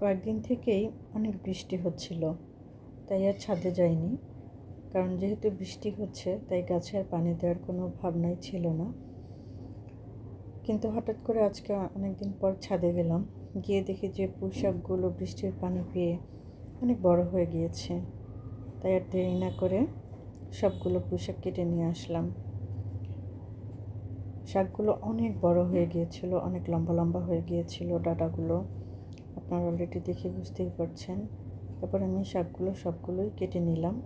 কয়েকদিন থেকেই অনেক বৃষ্টি হচ্ছিল, তাই আর ছাদে যাইনি। কারণ যেহেতু বৃষ্টি হচ্ছে, তাই গাছে আর পানি দেওয়ার কোনো ভাবনাই ছিল না। কিন্তু হঠাৎ করে আজকে অনেক দিন পর ছাদে গেলাম। গিয়ে দেখি যে পোশাকগুলো বৃষ্টির পানি পেয়ে অনেক বড় হয়ে গিয়েছে। তাই আর দেরি না করে সবগুলো পোশাক কেটে নিয়ে আসলাম। শাকগুলো অনেক বড় হয়ে গিয়েছিল, অনেক লম্বা লম্বা হয়ে গিয়েছিল ডাটাগুলো। আপনারা অলরেডি দেখে বুঝতেই পারছেন। তারপরে আমি শাকগুলো সবগুলোই কেটে নিলাম।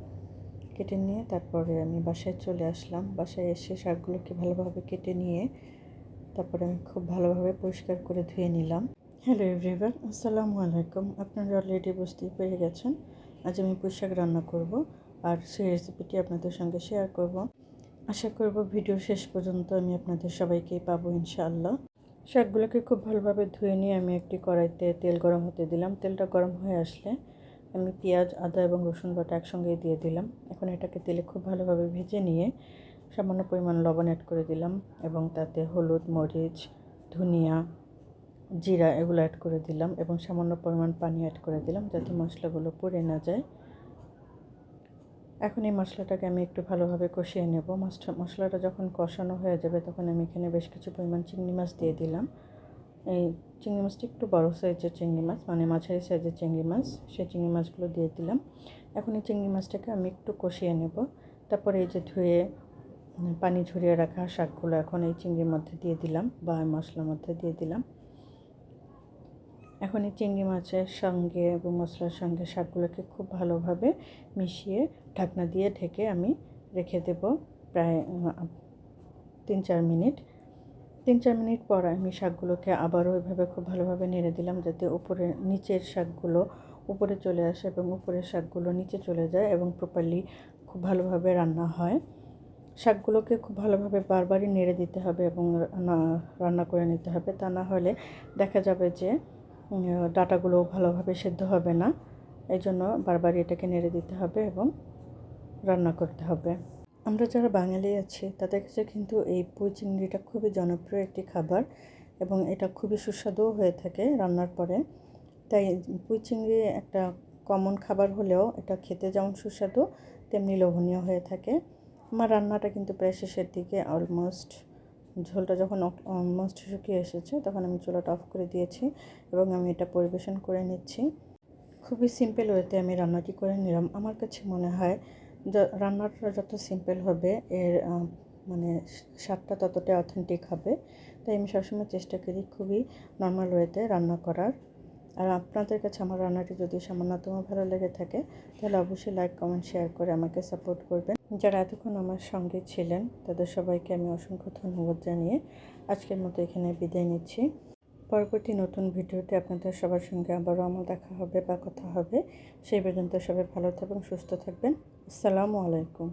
কেটে নিয়ে তারপরে আমি বাসায় চলে আসলাম। বাসায় এসে শাকগুলোকে ভালোভাবে কেটে নিয়ে তারপরে আমি খুব ভালোভাবে পরিষ্কার করে ধুয়ে নিলাম। হ্যালো এভরিওয়ান, আসসালামু আলাইকুম। আপনারা অলরেডি বুঝতেই পেরে গেছেন, আজ আমি পুঁইশাক রান্না করব আর সেই রেসিপিটি আপনাদের সঙ্গে শেয়ার করব। আশা করব ভিডিও শেষ পর্যন্ত আমি আপনাদের সবাইকেই পাবো ইনশাআল্লাহ। শাকগুলোকে খুব ভালোভাবে ধুয়ে নিয়ে আমি একটি কড়াইতে তেল গরম হতে দিলাম। তেলটা গরম হয়ে আসলে আমি পেঁয়াজ, আদা এবং রসুন বাটা একসঙ্গে দিয়ে দিলাম। এখন এটাকে তেলে খুব ভালোভাবে ভেজে নিয়ে সামান্য পরিমাণ লবণ অ্যাড করে দিলাম এবং তাতে হলুদ, মরিচ, ধনিয়া, জিরা এগুলো অ্যাড করে দিলাম এবং সামান্য পরিমাণ পানি অ্যাড করে দিলাম যাতে মশলাগুলো পুড়ে না যায়। এখন এই মশলাটাকে আমি একটু ভালোভাবে কষিয়ে নেব। মশলাটা যখন কষানো হয়ে যাবে তখন আমি এখানে বেশ কিছু পরিমাণ চিংড়ি মাছ দিয়ে দিলাম। এই চিংড়ি মাছটি একটু বড়ো সাইজের চিংড়ি মাছ মানে মাঝারি সাইজের চিংড়ি মাছ, সেই চিংড়ি মাছগুলো দিয়ে দিলাম। এখন এই চিংড়ি মাছটাকে আমি একটু কষিয়ে নেব। তারপরে এই যে ধুয়ে, পানি ঝরিয়ে রাখা শাকগুলো এখন এই চিংড়ির মধ্যে দিয়ে দিলাম বা মশলার মধ্যে দিয়ে দিলাম। এখন এই চিংড়ি মাছের সঙ্গে এবং মশলার সঙ্গে শাকগুলোকে খুব ভালোভাবে মিশিয়ে ঢাকনা দিয়ে ঢেকে আমি রেখে দেব প্রায় তিন চার মিনিট। তিন চার মিনিট পর আমি শাকগুলোকে আবারও ওইভাবে খুব ভালোভাবে নেড়ে দিলাম যাতে উপরে, নিচের শাকগুলো উপরে চলে আসে এবং উপরের শাকগুলো নিচে চলে যায় এবং প্রপারলি খুব ভালোভাবে রান্না হয়। শাকগুলোকে খুব ভালোভাবে বারবারই নেড়ে দিতে হবে এবং রান্না করে নিতে হবে। তা না হলে দেখা যাবে যে ডাটাগুলো ভালোভাবে সেদ্ধ হবে না। এই জন্য বারবার এটাকে নেড়ে দিতে হবে এবং রান্না করতে হবে। আমরা যারা বাঙালি আছি, তাদের কাছে কিন্তু এই পুঁই চিংড়িটা খুবই জনপ্রিয় একটি খাবার এবং এটা খুবই সুস্বাদুও হয়ে থাকে রান্নার পরে। তাই পুঁই চিংড়ি একটা কমন খাবার হলেও এটা খেতে যেমন সুস্বাদু, তেমনি লোভনীয় হয়ে থাকে। আমার রান্নাটা কিন্তু প্রায় শেষের দিকে অলমোস্ট ঝোলটা যখন অলমোস্ট শুকিয়ে এসেছে, তখন আমি চুলাটা অফ করে দিয়েছি এবং আমি এটা পরিবেশন করে নিচ্ছি। খুবই সিম্পল ওয়েতে আমি রান্নাটি করে নিলাম। আমার কাছে মনে হয় রান্নাটা যত সিম্পল হবে, এর মানে স্বাদটা ততটাই অথেন্টিক হবে। তাই আমি সবসময় চেষ্টা করি খুবই নর্মাল ওয়েতে রান্না করার। আর আপনাদের কাছে আমার রান্নাটি যদি সামান্যতম ভালো লেগে থাকে, তাহলে অবশ্যই লাইক কমেন্ট শেয়ার করে আমাকে সাপোর্ট করবেন। যারা এতক্ষণ আমার সঙ্গে ছিলেন, তাদের সবাইকে আমি অসংখ্য ধন্যবাদ জানিয়ে আজকের মতো এখানে বিদায় নিচ্ছি। পরবর্তী নতুন ভিডিওতে আপনাদের সবার সঙ্গে আবারও আমার দেখা হবে বা কথা হবে। সেই পর্যন্ত সবাই ভালো থাকবেন, সুস্থ থাকবেন। আসসালামু আলাইকুম।